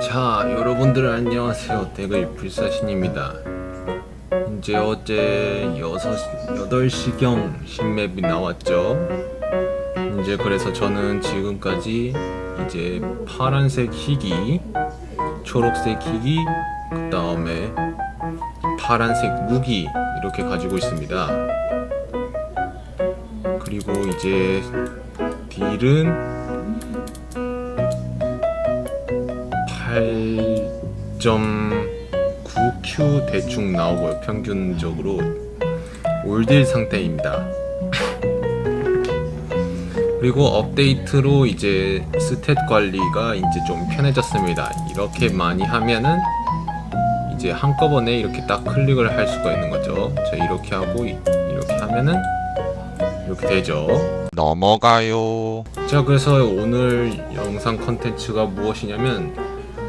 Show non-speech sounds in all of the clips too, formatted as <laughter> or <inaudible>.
자, 여러분들 안녕하세요. 대글 불사신입니다. 이제 어제 6, 8시경 신맵이 나왔죠. 이제 그래서 저는 지금까지 이제 파란색 희귀, 초록색 희귀, 그 다음에 파란색 무기 이렇게 가지고 있습니다. 그리고 이제 딜은 8.9Q 대충 나오고요. 평균적으로 올딜 상태입니다. 그리고 업데이트로 이제 스탯 관리가 이제 좀 편해졌습니다. 이렇게 많이 하면은 이제 한꺼번에 이렇게 딱 클릭을 할 수가 있는 거죠. 자, 이렇게 하고 이- 이렇게 하면은 이렇게 되죠. 넘어가요. 자 그래서 오늘 영상 컨텐츠가 무엇이냐면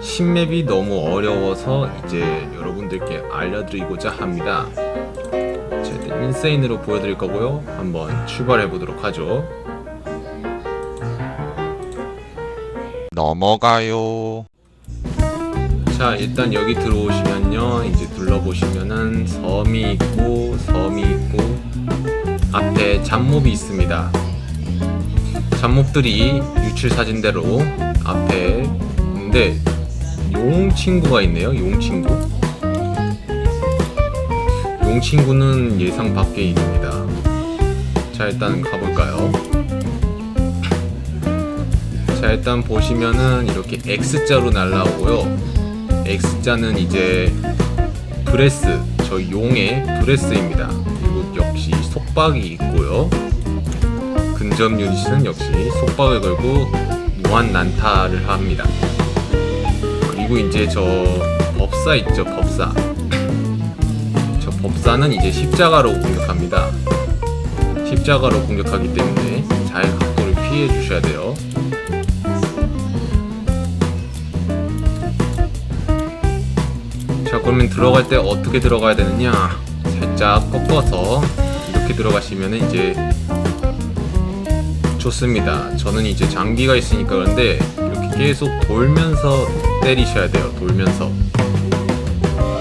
신맵이 너무 어려워서 이제 여러분들께 알려드리고자 합니다. 자 일단 인세인으로 보여드릴 거고요. 한번 출발해 보도록 하죠. 넘어가요. 자 일단 여기 들어오시면요. 이제 둘러보시면은 섬이 있고 섬이 있고 앞에 잡몹이 있습니다. 잡몹들이 유출 사진대로 앞에 있는데 용 친구가 있네요 용 친구. 용 친구는 예상 밖의 일입니다. 자 일단 가볼까요? 자 일단 보시면은 이렇게 X자로 날라오고요. X자는 이제 브레스 저 용의 브레스입니다. 그리고 역시 속박이 있고요. 근접 유닛은 역시 속박을 걸고 무한 난타를 합니다 그리고 이제 저 법사 있죠 법사. 저 법사는 이제 십자가로 공격합니다. 십자가로 공격하기 때문에 잘 각도를 피해 주셔야 돼요. 자 그러면 들어갈 때 어떻게 들어가야 되느냐? 살짝 꺾어서 이렇게 들어가시면 이제 좋습니다. 저는 이제 장비가 있으니까 그런데 이렇게 계속 돌면서 때리셔야 돼요 돌면서.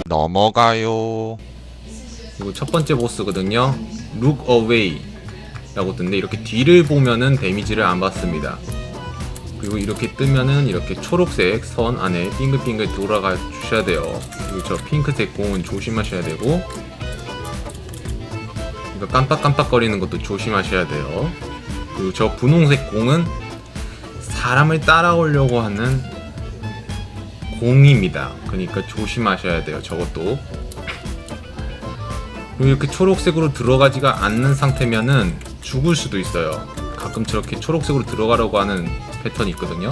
넘어가요. 그리고 첫 번째 보스거든요. Look away. 라고 뜨는데 이렇게 뒤를 보면은 데미지를 안 받습니다. 그리고 이렇게 뜨면은 이렇게 초록색 선 안에 빙글빙글 돌아가 주셔야 돼요. 그리고 저 핑크색 공은 조심하셔야 되고 이거 깜빡깜빡거리는 것도 조심하셔야 돼요. 그리고 저 분홍색 공은 사람을 따라오려고 하는 공입니다 그러니까 조심하셔야 돼요 저것도 이렇게 초록색으로 들어가지가 않는 상태면은 죽을 수도 있어요. 가끔 저렇게 초록색으로 들어가려고 하는 패턴이 있거든요.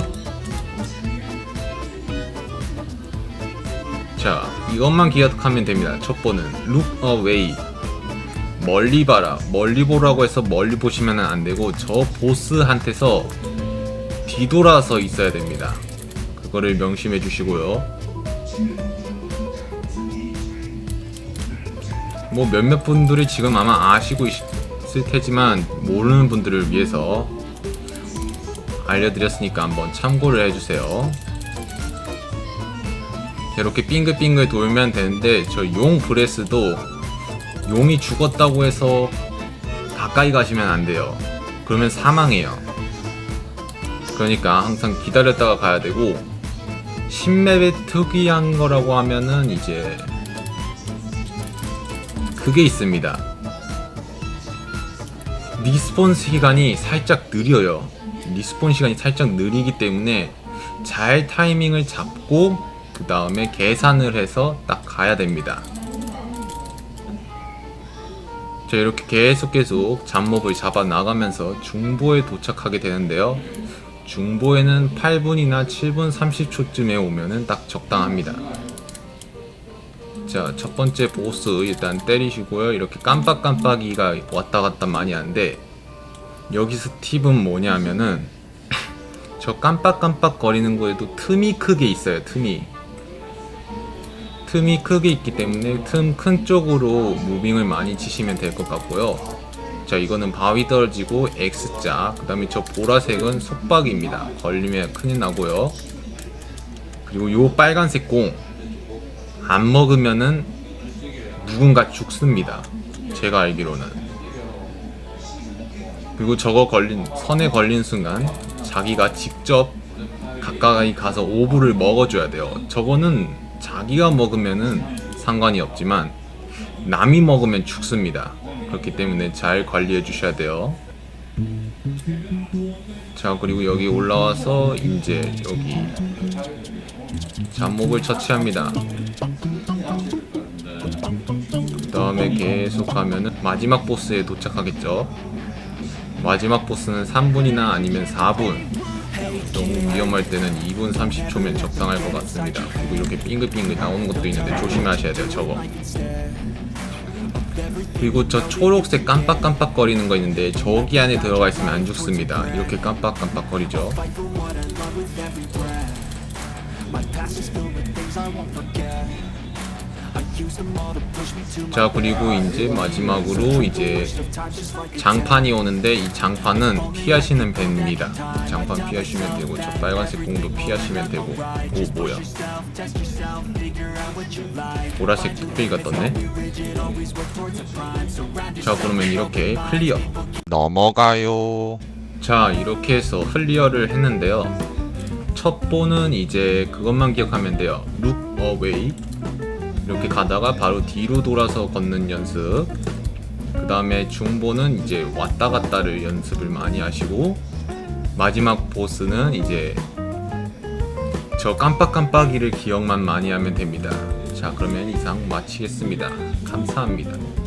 자, 이것만 기억하면 됩니다. 첫 번은 look away. 멀리 봐라. 멀리 보라고 해서 멀리 보시면 안 되고 저 보스한테서 뒤돌아서 있어야 됩니다. 그거를 명심해 주시고요. 뭐 몇몇 분들이 지금 아마 아시고 있을 테지만 모르는 분들을 위해서 알려드렸으니까 한번 참고를 해주세요. 이렇게 빙글빙글 돌면 되는데 저 용 브레스도 용이 죽었다고 해서 가까이 가시면 안 돼요. 그러면 사망해요. 그러니까 항상 기다렸다가 가야 되고 신맵의 특이한 거라고 하면은 이제 그게 있습니다. 리스폰 시간이 살짝 느려요. 리스폰 시간이 살짝 느리기 때문에 잘 타이밍을 잡고 그 다음에 계산을 해서 딱 가야 됩니다. 자 이렇게 계속 계속 잡목을 잡아 나가면서 중보에 도착하게 되는데요. 중보에는 8분이나 7분 30초쯤에 오면은 딱 적당합니다. 자, 첫 번째 보스 일단 때리시고요. 이렇게 깜빡깜빡이가 왔다 갔다 많이 하는데 여기서 팁은 뭐냐면은 <clears throat> 저 깜빡깜빡 거리는 거에도 틈이 크게 있어요. 틈이 틈이 크게 있기 때문에 틈 큰 쪽으로 무빙을 많이 치시면 될 것 같고요. 자, 이거는 바위 떨어지고 X자. 그 다음에 저 보라색은 속박입니다. 걸리면 큰일 나고요. 그리고 요 빨간색 공 안 먹으면은 누군가 죽습니다. 제가 알기로는. 그리고 저거 걸린 선에 걸린 순간 자기가 직접 가까이 가서 오브를 먹어줘야 돼요. 저거는 자기가 먹으면은 상관이 없지만 남이 먹으면 죽습니다. 그렇기 때문에 잘 관리해 주셔야 돼요. 자 그리고 여기 올라와서 이제 여기 잡목을 처치합니다. 그 다음에 계속 가면은 마지막 보스에 도착하겠죠. 마지막 보스는 3분이나 아니면 4분. 너무 위험할 때는 2분 30초면 적당할 것 같습니다. 그리고 이렇게 빙글빙글 나오는 것도 있는데 조심하셔야 돼요, 저거. 그리고 저 초록색 깜빡깜빡거리는 거 있는데 저기 안에 들어가 있으면 안 죽습니다. 이렇게 깜빡깜빡거리죠. 자 그리고 이제 마지막으로 이제 장판이 오는데 이 장판은 피하시는 밴입니다. 장판 피하시면 되고 저 빨간색 공도 피하시면 되고 오 뭐야? 보라색 뚝배기가 떴네. 자 그러면 이렇게 클리어. 넘어가요. 자 이렇게 해서 클리어를 했는데요. 첫 보는 이제 그것만 기억하면 돼요. Look away. 이렇게 가다가 바로 뒤로 돌아서 걷는 연습. 그 다음에 중보는 이제 왔다 갔다를 연습을 많이 하시고 마지막 보스는 이제 저 깜빡깜빡이를 기억만 많이 하면 됩니다. 자 그러면 이상 마치겠습니다. 감사합니다.